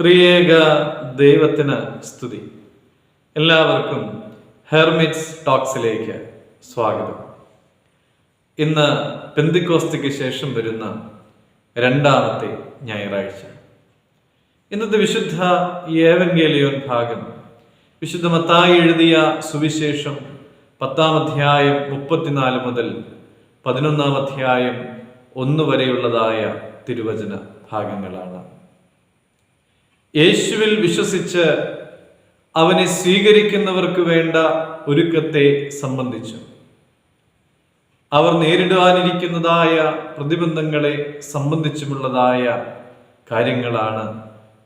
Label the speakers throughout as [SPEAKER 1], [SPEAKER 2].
[SPEAKER 1] ത്രിയേക ദൈവത്തിന് സ്തുതി. എല്ലാവർക്കും ഹെർമിറ്റ്സ് ടോക്സിലേക്ക് സ്വാഗതം. ഇന്ന് പെന്തിക്കോസ്തിക്ക് ശേഷം വരുന്ന രണ്ടാമത്തെ ഞായറാഴ്ച. ഇന്നത്തെ വിശുദ്ധ ഏവൻഗേലിയോൻ ഭാഗം വിശുദ്ധ മത്തായി എഴുതിയ സുവിശേഷം പത്താം അധ്യായം മുപ്പത്തിനാല് മുതൽ പതിനൊന്നാം അധ്യായം ഒന്ന് വരെയുള്ളതായ തിരുവചന ഭാഗങ്ങളാണ്. യേശുവിൽ വിശ്വസിച്ച് അവനെ സ്വീകരിക്കുന്നവർക്ക് വേണ്ട ഒരുക്കത്തെ സംബന്ധിച്ചു. അവർ നേരിടുവാനിരിക്കുന്നതായ പ്രതിബന്ധങ്ങളെ സംബന്ധിച്ചുമുള്ളതായ കാര്യങ്ങളാണ്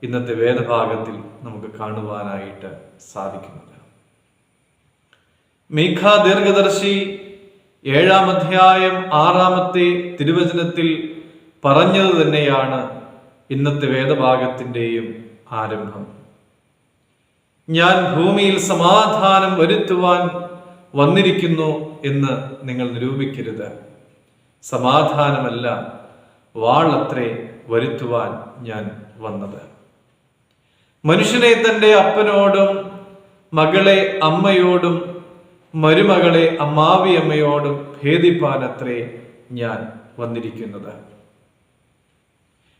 [SPEAKER 1] ഇന്നത്തെ വേദഭാഗത്തിൽ നമുക്ക് കാണുവാനായിട്ട് സാധിക്കുന്നത്. മീഖ ദീർഘദർശി ഏഴാം അധ്യായം ആറാമത്തെ തിരുവചനത്തിൽ പറഞ്ഞത് തന്നെയാണ് ഇന്നത്തെ വേദഭാഗത്തിന്റെയും ആരംഭം. ഞാൻ ഭൂമിയിൽ സമാധാനം വരുത്തുവാൻ വന്നിരിക്കുന്നു എന്ന് നിങ്ങൾ നിരൂപിക്കരുത്. സമാധാനമല്ല വാളത്രേ വരുത്തുവാൻ ഞാൻ വന്നത്. മനുഷ്യനെ തന്റെ അപ്പനോടും മകളെ അമ്മയോടും മരുമകളെ അമ്മാവിയമ്മയോടും ഭേദിപ്പാനത്രേ ഞാൻ വന്നിരിക്കുന്നത്.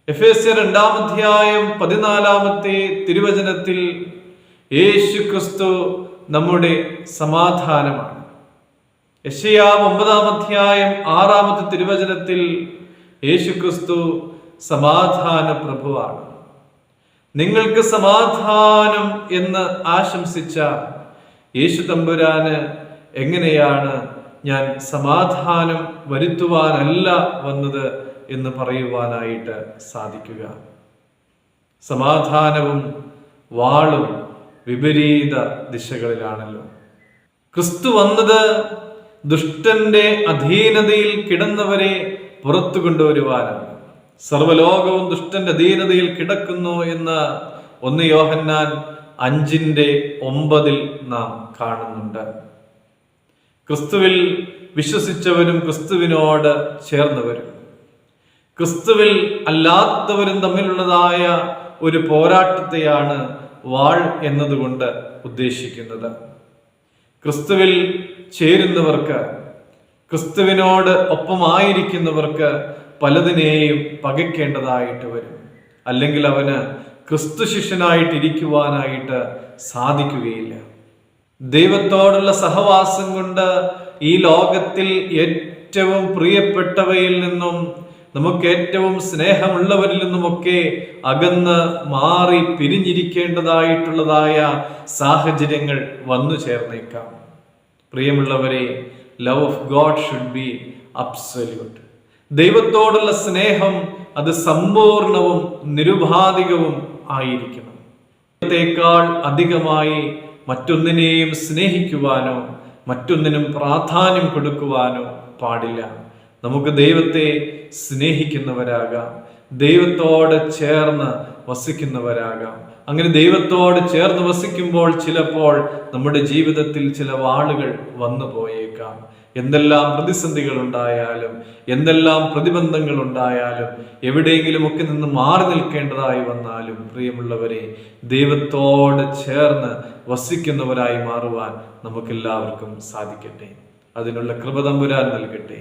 [SPEAKER 1] എഫ് എസ് രണ്ടാം അധ്യായം പതിനാലാമത്തെ തിരുവചനത്തിൽ യേശു ക്രിസ്തു നമ്മുടെ സമാധാനമാണ്. യശയാം ഒമ്പതാം അധ്യായം ആറാമത്തെ തിരുവചനത്തിൽ യേശു ക്രിസ്തു സമാധാന പ്രഭുവാണ്. നിങ്ങൾക്ക് സമാധാനം എന്ന് ആശംസിച്ച യേശു തമ്പുരാന് എങ്ങനെയാണ് ഞാൻ സമാധാനം വരുത്തുവാനല്ല വന്നത് എന്ന് പറയുവാനായിട്ട് സാധിക്കുക. സമാധാനവും വാളും വിപരീത ദിശകളിലാണല്ലോ. ക്രിസ്തു വന്നത് ദുഷ്ടന്റെ അധീനതയിൽ കിടന്നവരെ പുറത്തു കൊണ്ടുവരുവാനാണ്. സർവലോകവും ദുഷ്ടന്റെ അധീനതയിൽ കിടക്കുന്നു എന്ന് ഒന്ന് യോഹന്നാൻ അഞ്ചിന്റെ ഒമ്പതിൽ നാം കാണുന്നുണ്ട്. ക്രിസ്തുവിൽ വിശ്വസിച്ചവരും ക്രിസ്തുവിനോട് ചേർന്നവരും. ക്രിസ്തുവിൽ അല്ലാത്തവരും തമ്മിലുള്ളതായ ഒരു പോരാട്ടത്തെയാണ് വാൾ എന്നതുകൊണ്ട് ഉദ്ദേശിക്കുന്നത്. ക്രിസ്തുവിൽ ചേരുന്നവർക്ക് ക്രിസ്തുവിനോട് ഒപ്പമായിരിക്കുന്നവർക്ക് പലതിനെയും പകയ്ക്കേണ്ടതായിട്ട് വരും. അല്ലെങ്കിൽ അവന് ക്രിസ്തു ശിഷ്യനായിട്ടിരിക്കുവാനായിട്ട് സാധിക്കുകയില്ല. ദൈവത്തോടുള്ള സഹവാസം കൊണ്ട് ഈ ലോകത്തിൽ ഏറ്റവും പ്രിയപ്പെട്ടവയിൽ നിന്നും നമുക്ക് ഏറ്റവും സ്നേഹമുള്ളവരിൽ നിന്നുമൊക്കെ അകന്ന് മാറി പിരിഞ്ഞിരിക്കേണ്ടതായിട്ടുള്ളതായ സാഹചര്യങ്ങൾ വന്നു ചേർന്നേക്കാം. പ്രിയമുള്ളവരെ love of God should be absolute ദൈവത്തോടുള്ള സ്നേഹം അത് സമ്പൂർണവും നിരുപാധികവും ആയിരിക്കണം. ദൈവത്തെക്കാൾ അധികമായി മറ്റൊന്നിനെയും സ്നേഹിക്കുവാനോ മറ്റൊന്നിനും പ്രാധാന്യം കൊടുക്കുവാനോ പാടില്ല. നമുക്ക് ദൈവത്തെ സ്നേഹിക്കുന്നവരാകാം. ദൈവത്തോട് ചേർന്ന് വസിക്കുന്നവരാകാം. അങ്ങനെ ദൈവത്തോട് ചേർന്ന് വസിക്കുമ്പോൾ ചിലപ്പോൾ നമ്മുടെ ജീവിതത്തിൽ ചില വാളുകൾ വന്നു പോയേക്കാം. എന്തെല്ലാം പ്രതിസന്ധികൾ ഉണ്ടായാലും എന്തെല്ലാം പ്രതിബന്ധങ്ങൾ ഉണ്ടായാലും എവിടെയെങ്കിലുമൊക്കെ നിന്ന് മാറി നിൽക്കേണ്ടതായി വന്നാലും പ്രിയമുള്ളവരെ ദൈവത്തോട് ചേർന്ന് വസിക്കുന്നവരായി മാറുവാൻ നമുക്കെല്ലാവർക്കും സാധിക്കട്ടെ. അതിനുള്ള കൃപ തമ്പുരാൻ നൽകട്ടെ.